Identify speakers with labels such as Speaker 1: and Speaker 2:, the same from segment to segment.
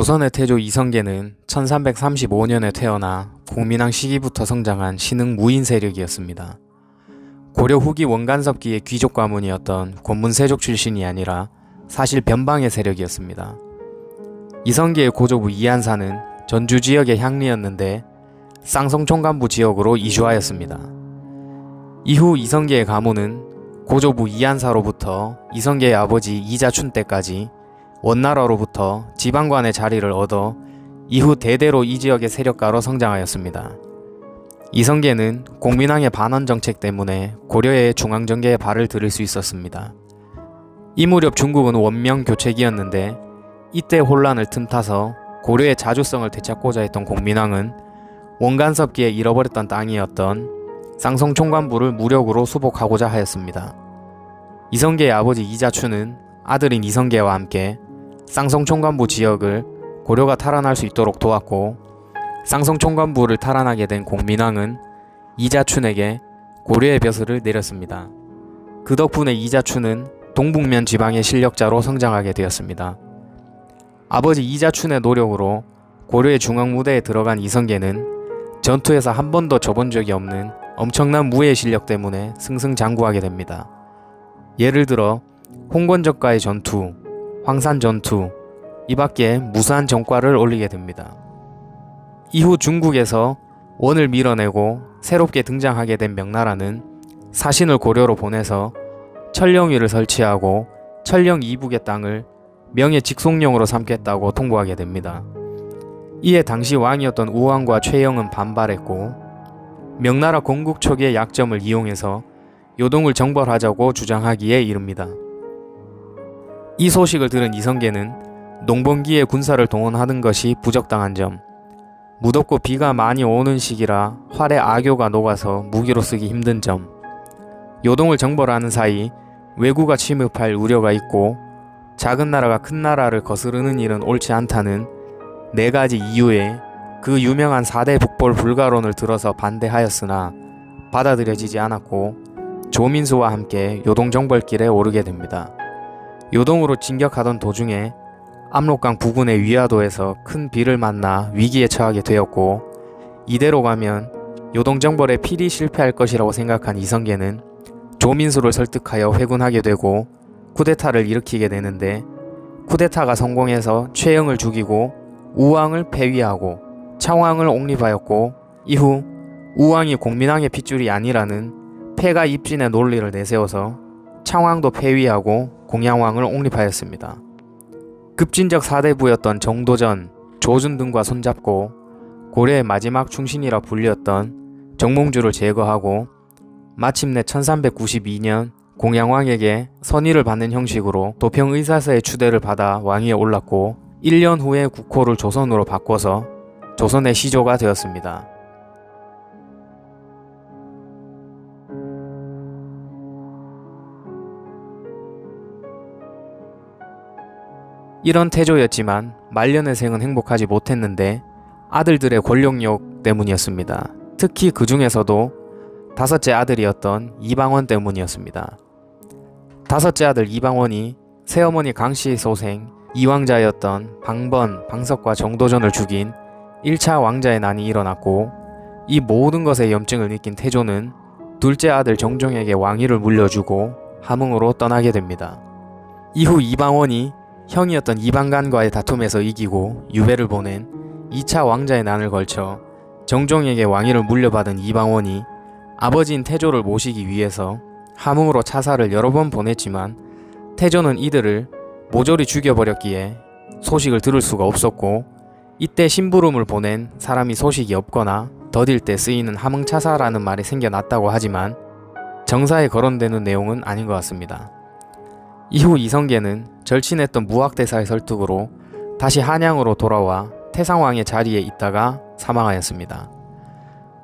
Speaker 1: 조선의 태조 이성계는 1335년에 태어나 공민왕 시기부터 성장한 신흥 무인 세력이었습니다. 고려 후기 원간섭기의 귀족 가문이었던 권문세족 출신이 아니라 사실 변방의 세력이었습니다. 이성계의 고조부 이한사는 전주 지역의 향리였는데 쌍성총관부 지역으로 이주하였습니다. 이후 이성계의 가문은 고조부 이한사로부터 이성계의 아버지 이자춘 때까지 원나라로부터 지방관의 자리를 얻어 이후 대대로 이 지역의 세력가로 성장하였습니다. 이성계는 공민왕의 반원 정책 때문에 고려의 중앙정계에 발을 들일 수 있었습니다. 이 무렵 중국은 원명 교체기였는데 이때 혼란을 틈타서 고려의 자주성을 되찾고자 했던 공민왕은 원간섭기에 잃어버렸던 땅이었던 쌍성 총관부를 무력으로 수복하고자 하였습니다. 이성계의 아버지 이자추는 아들인 이성계와 함께 쌍성총관부 지역을 고려가 탈환할 수 있도록 도왔고 쌍성총관부를 탈환하게 된 공민왕은 이자춘에게 고려의 벼슬을 내렸습니다. 그 덕분에 이자춘은 동북면 지방의 실력자로 성장하게 되었습니다. 아버지 이자춘의 노력으로 고려의 중앙 무대에 들어간 이성계는 전투에서 한 번도 져본 적이 없는 엄청난 무예 실력 때문에 승승장구하게 됩니다. 예를 들어 홍건적과의 전투, 황산 전투, 이 밖에 무수한 전과를 올리게 됩니다. 이후 중국에서 원을 밀어내고 새롭게 등장하게 된 명나라는 사신을 고려로 보내서 천령위를 설치하고 천령 이북의 땅을 명예 직속령으로 삼겠다고 통보하게 됩니다. 이에 당시 왕이었던 우왕과 최영은 반발했고 명나라 건국 초기의 약점을 이용해서 요동을 정벌하자고 주장하기에 이릅니다. 이 소식을 들은 이성계는 농번기에 군사를 동원하는 것이 부적당한 점, 무덥고 비가 많이 오는 시기라 활의 악교가 녹아서 무기로 쓰기 힘든 점, 요동을 정벌하는 사이 왜구가 침입할 우려가 있고 작은 나라가 큰 나라를 거스르는 일은 옳지 않다는 네 가지 이유에 그 유명한 4대 북벌 불가론을 들어서 반대하였으나 받아들여지지 않았고 조민수와 함께 요동 정벌길에 오르게 됩니다. 요동으로 진격하던 도중에 압록강 부근의 위화도에서 큰 비를 만나 위기에 처하게 되었고 이대로 가면 요동 정벌에 필히 실패할 것이라고 생각한 이성계는 조민수를 설득하여 회군하게 되고 쿠데타를 일으키게 되는데 쿠데타가 성공해서 최영을 죽이고 우왕을 폐위하고 창왕을 옹립하였고 이후 우왕이 공민왕의 핏줄이 아니라는 폐가 입진의 논리를 내세워서 창왕도 폐위하고 공양왕을 옹립하였습니다. 급진적 사대부였던 정도전, 조준 등과 손잡고 고려의 마지막 충신이라 불렸던 정몽주를 제거하고 마침내 1392년 공양왕에게 선의를 받는 형식으로 도평의사서의 추대를 받아 왕위에 올랐고 1년 후에 국호를 조선으로 바꿔서 조선의 시조가 되었습니다. 이런 태조였지만 말년의 생은 행복하지 못했는데 아들들의 권력욕 때문이었습니다. 특히 그 중에서도 다섯째 아들이었던 이방원 때문이었습니다. 다섯째 아들 이방원이 새어머니 강씨 소생 이왕자였던 방번, 방석과 정도전을 죽인 1차 왕자의 난이 일어났고 이 모든 것에 염증을 느낀 태조는 둘째 아들 정종에게 왕위를 물려주고 함흥으로 떠나게 됩니다. 이후 이방원이 형이었던 이방간과의 다툼에서 이기고 유배를 보낸 2차 왕자의 난을 걸쳐 정종에게 왕위를 물려받은 이방원이 아버지인 태조를 모시기 위해서 함흥으로 차사를 여러 번 보냈지만 태조는 이들을 모조리 죽여버렸기에 소식을 들을 수가 없었고 이때 심부름을 보낸 사람이 소식이 없거나 더딜 때 쓰이는 함흥차사라는 말이 생겨났다고 하지만 정사에 거론되는 내용은 아닌 것 같습니다. 이후 이성계는 절친했던 무학대사의 설득으로 다시 한양으로 돌아와 태상왕의 자리에 있다가 사망하였습니다.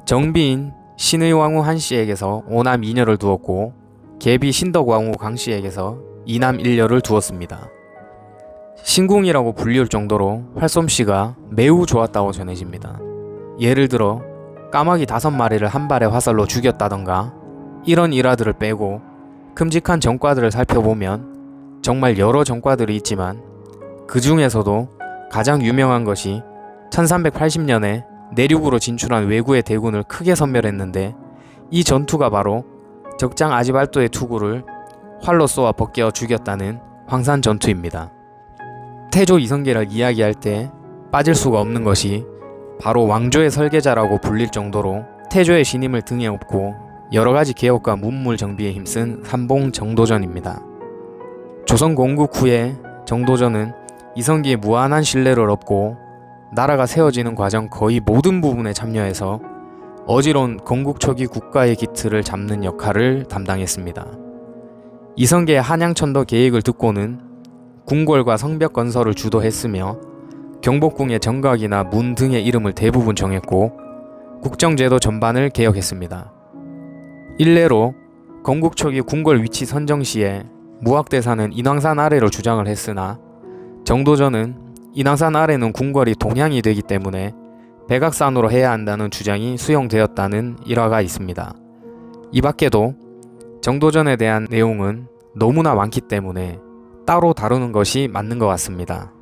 Speaker 1: 정비인 신의왕후 한씨에게서 오남 2녀를 두었고 계비 신덕왕후 강씨에게서 이남 1녀를 두었습니다. 신궁이라고 불리울 정도로 활솜씨가 매우 좋았다고 전해집니다. 예를 들어 까마귀 다섯 마리를 한 발의 화살로 죽였다던가 이런 일화들을 빼고 큼직한 전과들을 살펴보면 정말 여러 전과들이 있지만 그 중에서도 가장 유명한 것이 1380년에 내륙으로 진출한 왜구의 대군을 크게 섬멸했는데 이 전투가 바로 적장 아지발도의 투구를 활로 쏘아 벗겨 죽였다는 황산 전투입니다. 태조 이성계를 이야기할 때 빠질 수가 없는 것이 바로 왕조의 설계자라고 불릴 정도로 태조의 신임을 등에 업고 여러 가지 개혁과 문물 정비에 힘쓴 삼봉 정도전입니다. 조선 건국 후에 정도전은 이성계의 무한한 신뢰를 얻고 나라가 세워지는 과정 거의 모든 부분에 참여해서 어지러운 건국 초기 국가의 기틀을 잡는 역할을 담당했습니다. 이성계의 한양천도 계획을 듣고는 궁궐과 성벽 건설을 주도했으며 경복궁의 정각이나 문 등의 이름을 대부분 정했고 국정제도 전반을 개혁했습니다. 일례로 건국 초기 궁궐 위치 선정 시에 무학대사는 인왕산 아래로 주장을 했으나 정도전은 인왕산 아래는 궁궐이 동향이 되기 때문에 백악산으로 해야 한다는 주장이 수용되었다는 일화가 있습니다. 이 밖에도 정도전에 대한 내용은 너무나 많기 때문에 따로 다루는 것이 맞는 것 같습니다.